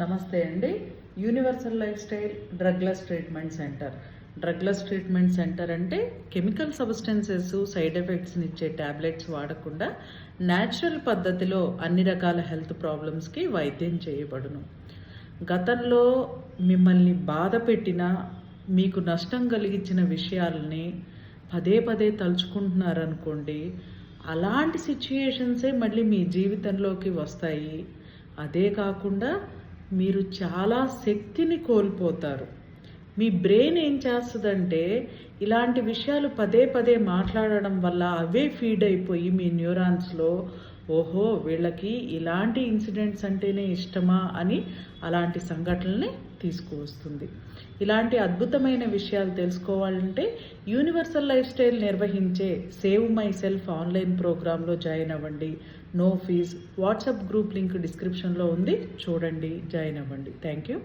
నమస్తే అండి. Universal life style drugless treatment centre drugless treatment centre అంటే కెమికల్ సబ్స్టెన్సెస్ సైడ్ ఎఫెక్ట్స్ని ఇచ్చే ట్యాబ్లెట్స్ వాడకుండా న్యాచురల్ పద్ధతిలో అన్ని రకాల హెల్త్ ప్రాబ్లమ్స్కి వైద్యం చేయబడును. గతంలో మిమ్మల్ని బాధ పెట్టిన మీకు నష్టం కలిగించిన విషయాలని పదే పదే తలుచుకుంటున్నారనుకోండి అలాంటి సిచ్యుయేషన్సే మళ్ళీ మీ జీవితంలోకి వస్తాయి. అదే కాకుండా మీరు చాలా శక్తిని కోల్పోతారు. మీ బ్రెయిన్ ఏం చేస్తుందంటే ఇలాంటి విషయాలు పదే పదే మాట్లాడడం వల్ల అవే ఫీడ్ అయిపోయి మీ న్యూరాన్స్లో ఓహో వీళ్ళకి ఇలాంటి ఇన్సిడెంట్స్ అంటేనే ఇష్టమా అని అలాంటి సంఘటనల్ని తీసుకువస్తుంది. ఇలాంటి అద్భుతమైన విషయాలు తెలుసుకోవాలంటే యూనివర్సల్ లైఫ్ స్టైల్ నిర్వహించే సేవ్ మై సెల్ఫ్ ఆన్లైన్ ప్రోగ్రాంలో జాయిన్ అవ్వండి. No fees. WhatsApp group link డిస్క్రిప్షన్లో ఉంది. చూడండి జాయిన్ అవ్వండి. Thank you.